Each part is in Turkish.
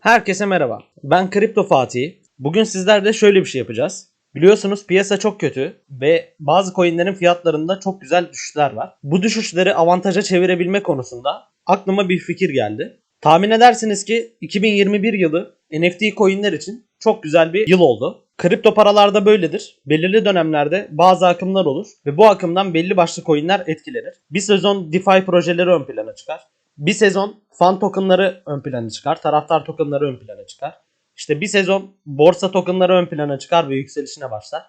Herkese merhaba. Ben Kripto Fatih. Bugün sizlerle şöyle bir şey yapacağız. Biliyorsunuz piyasa çok kötü ve bazı coinlerin fiyatlarında çok güzel düşüşler var. Bu düşüşleri avantaja çevirebilme konusunda aklıma bir fikir geldi. Tahmin edersiniz ki 2021 yılı NFT coinler için çok güzel bir yıl oldu. Kripto paralarda böyledir. Belirli dönemlerde bazı akımlar olur ve bu akımdan belli başlı coinler etkilenir. Bir sezon DeFi projeleri ön plana çıkar. Bir sezon fan tokenları ön plana çıkar. Taraftar tokenları ön plana çıkar. İşte bir sezon borsa tokenları ön plana çıkar ve yükselişine başlar.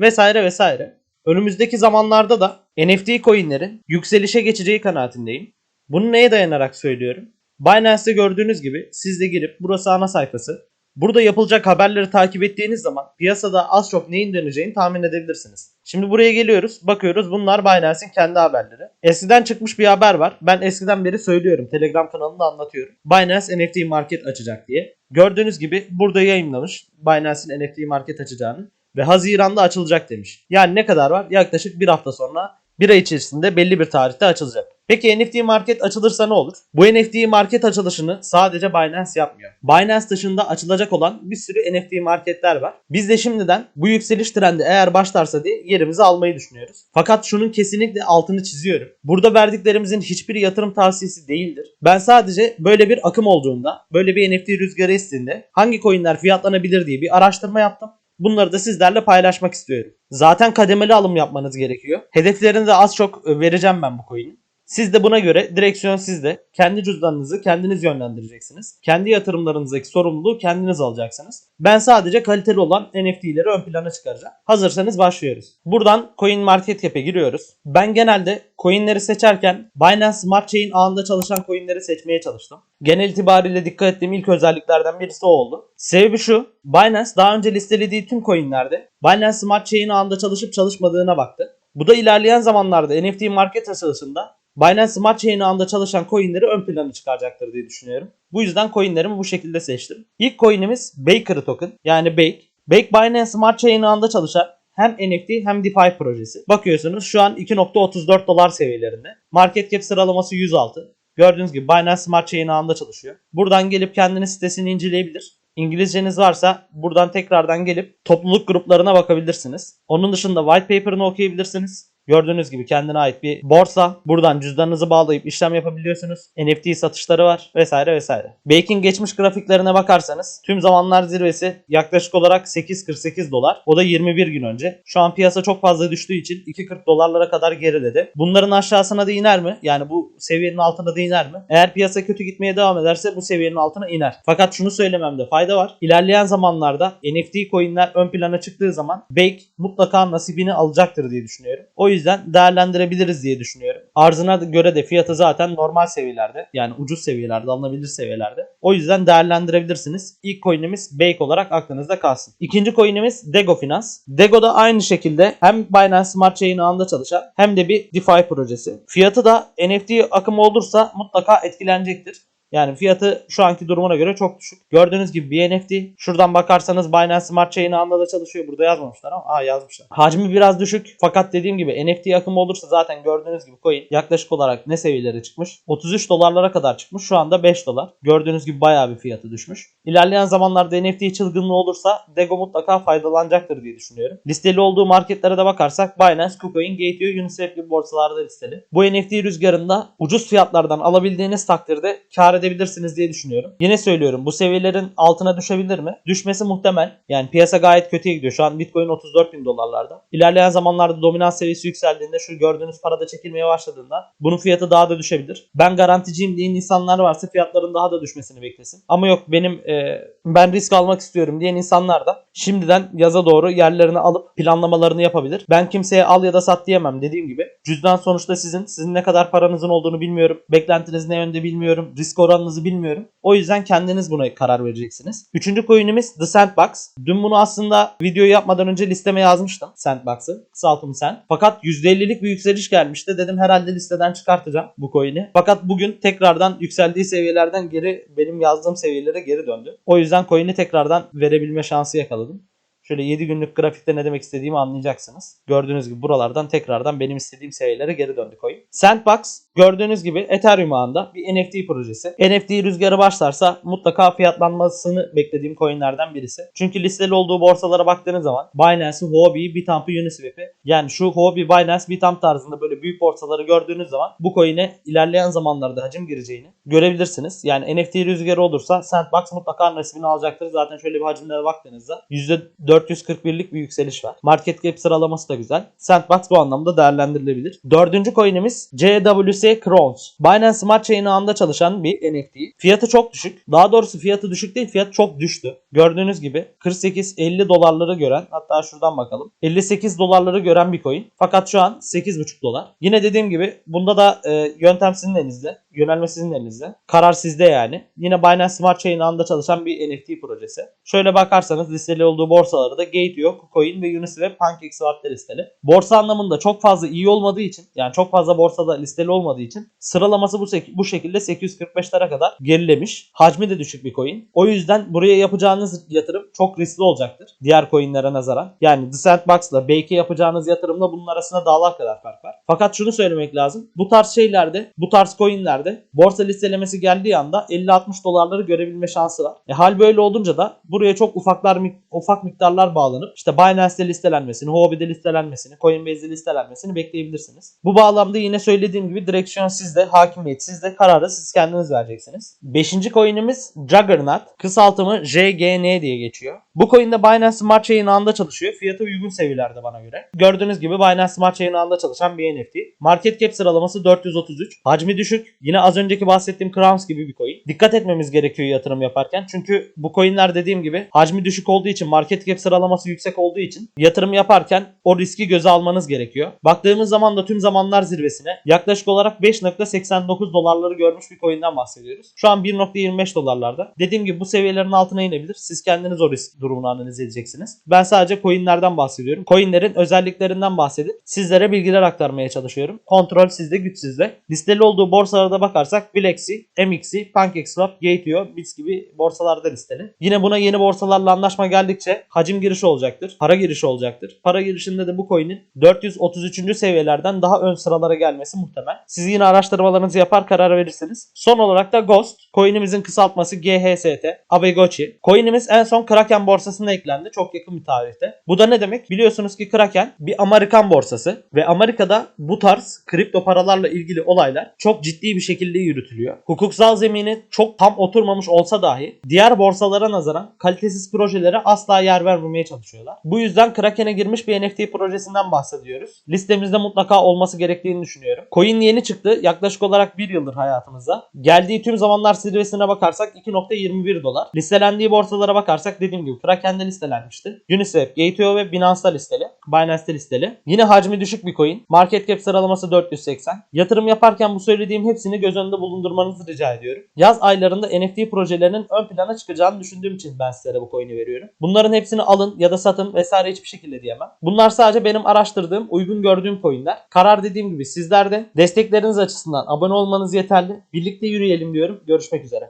Vesaire vesaire. Önümüzdeki zamanlarda da NFT coinlerin yükselişe geçeceği kanaatindeyim. Bunu neye dayanarak söylüyorum? Binance'de gördüğünüz gibi siz de girip burası ana sayfası. Burada yapılacak haberleri takip ettiğiniz zaman piyasada az çok neyin döneceğini tahmin edebilirsiniz. Şimdi buraya geliyoruz. Bakıyoruz bunlar Binance'in kendi haberleri. Eskiden çıkmış bir haber var. Ben eskiden beri söylüyorum. Telegram kanalında anlatıyorum. Binance NFT market açacak diye. Gördüğünüz gibi burada yayınlamış. Binance'in NFT market açacağını. Ve Haziran'da açılacak demiş. Yani ne kadar var? Yaklaşık bir hafta sonra bir ay içerisinde belli bir tarihte açılacak. Peki NFT market açılırsa ne olur? Bu NFT market açılışını sadece Binance yapmıyor. Binance dışında açılacak olan bir sürü NFT marketler var. Biz de şimdiden bu yükseliş trendi eğer başlarsa diye yerimizi almayı düşünüyoruz. Fakat şunun kesinlikle altını çiziyorum. Burada verdiklerimizin hiçbir yatırım tavsiyesi değildir. Ben sadece böyle bir akım olduğunda, böyle bir NFT rüzgarı estiğinde hangi coinler fiyatlanabilir diye bir araştırma yaptım. Bunları da sizlerle paylaşmak istiyorum. Zaten kademeli alım yapmanız gerekiyor. Hedeflerini de az çok vereceğim ben bu coin'in. Siz de buna göre direksiyon sizde. Kendi cüzdanınızı kendiniz yönlendireceksiniz. Kendi yatırımlarınızdaki sorumluluğu kendiniz alacaksınız. Ben sadece kaliteli olan NFT'leri ön plana çıkaracağım. Hazırsanız başlıyoruz. Buradan Coin Market Cap'e giriyoruz. Ben genelde coinleri seçerken Binance Smart Chain ağında çalışan coinleri seçmeye çalıştım. Genel itibariyle dikkat ettiğim ilk özelliklerden birisi o oldu. Sebebi şu. Binance daha önce listelediği tüm coinlerde Binance Smart Chain ağında çalışıp çalışmadığına baktı. Bu da ilerleyen zamanlarda NFT market açılışında Binance Smart Chain ağında çalışan coinleri ön plana çıkaracaktır diye düşünüyorum. Bu yüzden coinlerimi bu şekilde seçtim. İlk coinimiz Baker token yani Bake. Bake Binance Smart Chain ağında çalışan hem NFT hem DeFi projesi. Bakıyorsunuz şu an 2.34 dolar seviyelerinde. Market cap sıralaması 106. Gördüğünüz gibi Binance Smart Chain ağında çalışıyor. Buradan gelip kendiniz sitesini inceleyebilir. İngilizceniz varsa buradan tekrardan gelip topluluk gruplarına bakabilirsiniz. Onun dışında white paper'ını okuyabilirsiniz. Gördüğünüz gibi kendine ait bir borsa. Buradan cüzdanınızı bağlayıp işlem yapabiliyorsunuz. NFT satışları var vesaire vesaire. Bake'in geçmiş grafiklerine bakarsanız tüm zamanlar zirvesi yaklaşık olarak 8.48 dolar. O da 21 gün önce. Şu an piyasa çok fazla düştüğü için 2.40 dolarlara kadar geriledi. Bunların aşağısına da iner mi? Yani bu seviyenin altına da iner mi? Eğer piyasa kötü gitmeye devam ederse bu seviyenin altına iner. Fakat şunu söylememde fayda var. İlerleyen zamanlarda NFT coinler ön plana çıktığı zaman Bake mutlaka nasibini alacaktır diye düşünüyorum. O yüzden değerlendirebiliriz diye düşünüyorum. Arzına göre de fiyatı zaten normal seviyelerde yani ucuz seviyelerde alınabilir seviyelerde. O yüzden değerlendirebilirsiniz. İlk coin'imiz Bake olarak aklınızda kalsın. İkinci coin'imiz Dego Finance. Dego da aynı şekilde hem Binance Smart Chain ağında çalışan hem de bir DeFi projesi. Fiyatı da NFT akımı olursa mutlaka etkilenecektir. Yani fiyatı şu anki durumuna göre çok düşük. Gördüğünüz gibi bir NFT. Şuradan bakarsanız Binance Smart Chain ağında da çalışıyor. Burada yazmamışlar ama aa yazmışlar. Hacmi biraz düşük. Fakat dediğim gibi NFT akımı olursa zaten gördüğünüz gibi coin yaklaşık olarak ne seviyelere çıkmış? 33 dolarlara kadar çıkmış. Şu anda 5 dolar. Gördüğünüz gibi bayağı bir fiyatı düşmüş. İlerleyen zamanlarda NFT çılgınlığı olursa Dego mutlaka faydalanacaktır diye düşünüyorum. Listeli olduğu marketlere de bakarsak Binance, KuCoin, Gate.io, Uniswap gibi borsalarda listeli. Bu NFT rüzgarında ucuz fiyatlardan alabildiğiniz takdirde kar edebilirsiniz diye düşünüyorum. Yine söylüyorum bu seviyelerin altına düşebilir mi? Düşmesi muhtemel. Yani piyasa gayet kötüye gidiyor. Şu an Bitcoin 34 bin dolarlarda. İlerleyen zamanlarda dominans seviyesi yükseldiğinde şu gördüğünüz parada çekilmeye başladığında bunun fiyatı daha da düşebilir. Ben garanticiyim diyen insanlar varsa fiyatların daha da düşmesini beklesin. Ama yok benim e, ben risk almak istiyorum diyen insanlar da şimdiden yaza doğru yerlerini alıp planlamalarını yapabilir. Ben kimseye al ya da sat diyemem dediğim gibi. Cüzdan sonuçta sizin. Sizin ne kadar paranızın olduğunu bilmiyorum. Beklentiniz ne yönde bilmiyorum. Risk oranınızı bilmiyorum. O yüzden kendiniz buna karar vereceksiniz. Üçüncü coin'imiz The Sandbox. Dün bunu aslında videoyu yapmadan önce listeme yazmıştım. Sandbox'ı. Kısaltımı Sand. Fakat %50'lik bir yükseliş gelmişti. Dedim herhalde listeden çıkartacağım bu coin'i. Fakat bugün tekrardan yükseldiği seviyelerden geri benim yazdığım seviyelere geri döndü. O yüzden coin'i tekrardan verebilme şansı yakaladım. Şöyle 7 günlük grafikte ne demek istediğimi anlayacaksınız. Gördüğünüz gibi buralardan tekrardan benim istediğim seviyelere geri döndü coin. Sandbox Gördüğünüz gibi Ethereum ağında bir NFT projesi. NFT rüzgarı başlarsa mutlaka fiyatlanmasını beklediğim coinlerden birisi. Çünkü listeli olduğu borsalara baktığınız zaman Binance'i, Huobi'yi, Bitamp'ı, Uniswap'i yani şu Huobi, Binance, Bitamp tarzında böyle büyük borsaları gördüğünüz zaman bu coin'e ilerleyen zamanlarda hacim gireceğini görebilirsiniz. Yani NFT rüzgarı olursa Sandbox mutlaka nasibini alacaktır. Zaten şöyle bir hacimlere baktığınızda %441'lik bir yükseliş var. Market cap sıralaması da güzel. Sandbox bu anlamda değerlendirilebilir. Dördüncü coin'imiz CWC Crowns. Binance Smart Chain ağında çalışan bir NFT. Fiyatı çok düşük. Daha doğrusu fiyatı düşük değil, fiyat çok düştü. Gördüğünüz gibi 48-50 dolarları gören, hatta şuradan bakalım. 58 dolarları gören bir coin. Fakat şu an 8,5 dolar. Yine dediğim gibi bunda da e, yöntem sizin elinizde. Yönelme sizin elinizde. Karar sizde yani. Yine Binance Smart Chain ağında çalışan bir NFT projesi. Şöyle bakarsanız listeli olduğu borsaları da Gate.io, KuCoin ve Uniswap, PancakeSwap'ta listeli. Borsa anlamında çok fazla iyi olmadığı için yani çok fazla borsada listeli olmadığı için sıralaması bu, bu şekilde 845'lere kadar gerilemiş. Hacmi de düşük bir coin. O yüzden buraya yapacağınız yatırım çok riskli olacaktır. Diğer coinlere nazaran. Yani The Sandbox'la belki yapacağınız yatırımla bunun arasında dağlar kadar fark var. Fakat şunu söylemek lazım. Bu tarz şeylerde, bu tarz coinlerde borsa listelemesi geldiği anda 50-60 dolarları görebilme şansı var. E hal böyle olunca da buraya çok ufaklar ufak miktarlar bağlanıp işte Binance'de listelenmesini, Huobi'de listelenmesini, Coinbase'de listelenmesini bekleyebilirsiniz. Bu bağlamda yine söylediğim gibi direksiyon sizde, hakimiyet sizde, kararı siz kendiniz vereceksiniz. Beşinci coin'imiz Juggernaut. Kısaltımı JGN diye geçiyor. Bu coin de Binance Smart Chain ağında çalışıyor. Fiyatı uygun seviyelerde bana göre. Gördüğünüz gibi Binance Smart Chain ağında çalışan bir NFT. Market cap sıralaması 433. Hacmi düşük. Yine az önceki bahsettiğim Crowns gibi bir coin. Dikkat etmemiz gerekiyor yatırım yaparken. Çünkü bu coinler dediğim gibi hacmi düşük olduğu için, market cap sıralaması yüksek olduğu için yatırım yaparken o riski göze almanız gerekiyor. Baktığımız zaman da tüm zamanlar zirvesine yaklaşık olarak 5.89 dolarları görmüş bir coin'den bahsediyoruz. Şu an 1.25 dolarlarda. Dediğim gibi bu seviyelerin altına inebilir. Siz kendiniz o risk durumunu analiz edeceksiniz. Ben sadece coin'lerden bahsediyorum. Coin'lerin özelliklerinden bahsedip sizlere bilgiler aktarmaya çalışıyorum. Kontrol sizde, güç sizde. Listeli olduğu borsalara bakarsak Bilexi, MXC, PancakeSwap, Gate.io, Bits gibi borsalarda listeli. Yine buna yeni borsalarla anlaşma geldikçe hacim girişi olacaktır. Para girişi olacaktır. Para girişinde de bu coin'in 433. seviyelerden daha ön sıralara gelmesi muhtemel. Siz yine araştırmalarınızı yapar karar verirsiniz. Son olarak da Ghost. Coin'imizin kısaltması GHST. Abegochi. Coin'imiz en son Kraken borsasına eklendi. Çok yakın bir tarihte. Bu da ne demek? Biliyorsunuz ki Kraken bir Amerikan borsası ve Amerika'da bu tarz kripto paralarla ilgili olaylar çok ciddi bir şekilde yürütülüyor. Hukuksal zemini çok tam oturmamış olsa dahi diğer borsalara nazaran kalitesiz projelere asla yer vermemeye çalışıyorlar. Bu yüzden Kraken'e girmiş bir NFT projesinden bahsediyoruz. Listemizde mutlaka olması gerektiğini düşünüyorum. Coin yeni çıktı. Yaklaşık olarak bir yıldır hayatımızda. Geldiği tüm zamanlar zirvesine bakarsak 2.21 dolar. Listelendiği borsalara bakarsak dediğim gibi Kraken'de listelenmişti. Uniswap, Gate.io ve Binance'da listeli. Binance'de listeli. Yine hacmi düşük bir coin. Market cap sıralaması 480. Yatırım yaparken bu söylediğim hepsini göz önünde bulundurmanızı rica ediyorum. Yaz aylarında NFT projelerinin ön plana çıkacağını düşündüğüm için ben sizlere bu coin'i veriyorum. Bunların hepsini alın ya da satın vesaire hiçbir şekilde diyemem. Bunlar sadece benim araştırdığım, uygun gördüğüm coin'ler. Karar dediğim gibi sizlerde. Destekleriniz açısından abone olmanız yeterli. Birlikte yürüyelim diyorum. Görüşmek üzere.